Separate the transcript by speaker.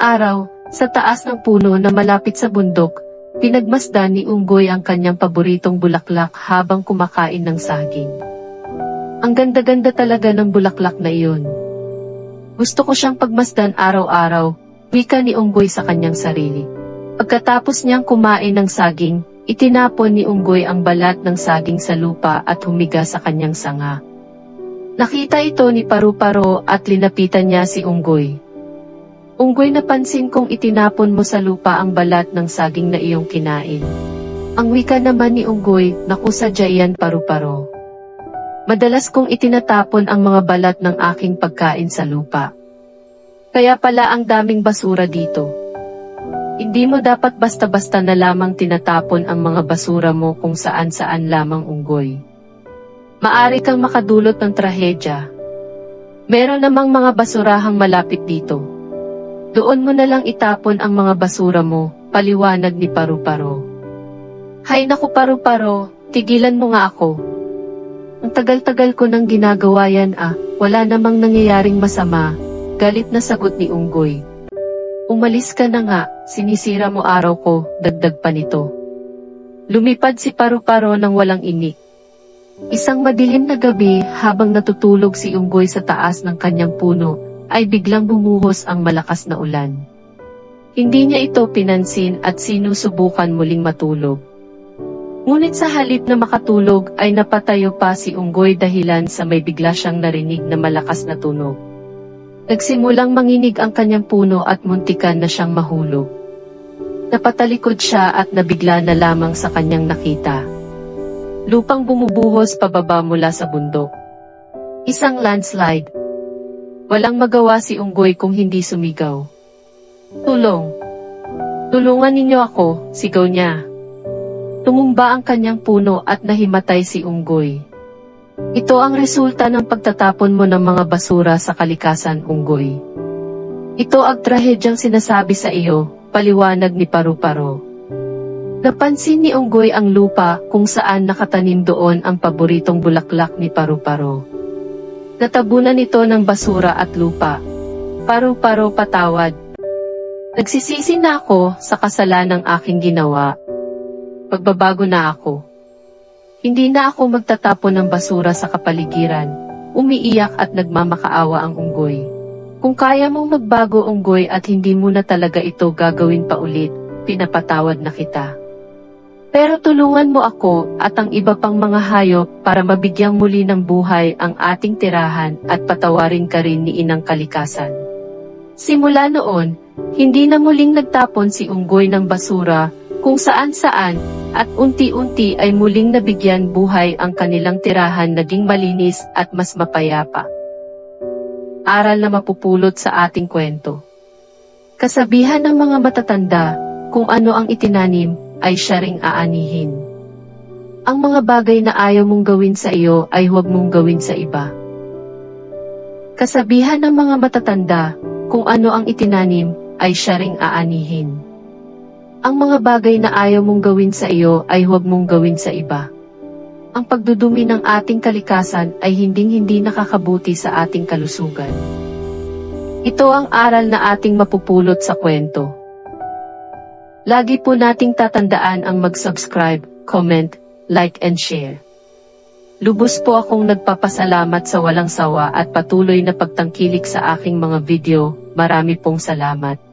Speaker 1: araw, sa taas ng puno na malapit sa bundok, pinagmasdan ni Unggoy ang kanyang paboritong bulaklak habang kumakain ng saging. Ang ganda-ganda talaga ng bulaklak na iyon. Gusto ko siyang pagmasdan araw-araw, wika ni Unggoy sa kanyang sarili. Pagkatapos niyang kumain ng saging, itinapon ni Unggoy ang balat ng saging sa lupa at humiga sa kanyang sanga. Nakita ito ni Paru-Paro at linapitan niya si Unggoy. Unggoy napansin kong itinapon mo sa lupa ang balat ng saging na iyong kinain. Ang wika naman ni Unggoy, naku sadya iyan Paru-Paro. Madalas kong itinatapon ang mga balat ng aking pagkain sa lupa. Kaya pala ang daming basura dito. Hindi mo dapat basta-basta na lamang tinatapon ang mga basura mo kung saan-saan lamang unggoy. Maari kang makadulot ng trahedya. Meron namang mga basurahang malapit dito. Doon mo na lang itapon ang mga basura mo, paliwanag ni Paru-Paro. Hay naku Paru-Paro, tigilan mo nga ako. Ang tagal-tagal ko nang ginagawa yan ah, wala namang nangyayaring masama, galit na sagot ni Unggoy. Umalis ka na nga, sinisira mo araw ko, dagdag pa nito. Lumipad si Paru-Paro ng walang inik. Isang madilim na gabi habang natutulog si Unggoy sa taas ng kanyang puno, ay biglang bumuhos ang malakas na ulan. Hindi niya ito pinansin at sinusubukan muling matulog. Ngunit sa halip na makatulog ay napatayo pa si Unggoy dahilan sa may bigla siyang narinig na malakas na tunog. Nagsimulang manginig ang kanyang puno at muntikan na siyang mahulog. Napatalikod siya at nabigla na lamang sa kanyang nakita. Lupang bumubuhos pababa mula sa bundok. Isang landslide. Walang magawa si Unggoy kung hindi sumigaw. Tulong! Tulungan ninyo ako, sigaw niya. Tumumba ang kanyang puno at nahimatay si Unggoy. Ito ang resulta ng pagtatapon mo ng mga basura sa kalikasan, Unggoy. Ito ang trahedyang sinasabi sa iyo, paliwanag ni Paru-Paro. Napansin ni Unggoy ang lupa kung saan nakatanim doon ang paboritong bulaklak ni Paru-Paro. Natabunan ito ng basura at lupa. Paru-Paro patawad. Nagsisisi na ako sa kasalanang aking ginawa. Pagbabago na ako. Hindi na ako magtatapon ng basura sa kapaligiran. Umiiyak at nagmamakaawa ang unggoy. Kung kaya mong magbago unggoy at hindi mo na talaga ito gagawin pa ulit, pinapatawad na kita. Pero tulungan mo ako at ang iba pang mga hayop para mabigyang muli ng buhay ang ating tirahan at patawarin ka rin ni Inang Kalikasan. Simula noon, hindi na muling nagtapon si Unggoy ng basura kung saan-saan at unti-unti ay muling nabigyan buhay ang kanilang tirahan naging malinis at mas mapayapa. Aral na mapupulot sa ating kwento. Kasabihan ng mga matatanda, kung ano ang itinanim, ay siya ring aanihin. Ang mga bagay na ayaw mong gawin sa iyo ay huwag mong gawin sa iba. Kasabihan ng mga matatanda, kung ano ang itinanim, ay siya ring aanihin. Ang mga bagay na ayaw mong gawin sa iyo ay huwag mong gawin sa iba. Ang pagdudumi ng ating kalikasan ay hinding-hindi nakakabuti sa ating kalusugan. Ito ang aral na ating mapupulot sa kwento. Lagi po nating tatandaan ang mag-subscribe, comment, like and share. Lubos po akong nagpapasalamat sa walang sawa at patuloy na pagtangkilik sa aking mga video. Marami pong salamat.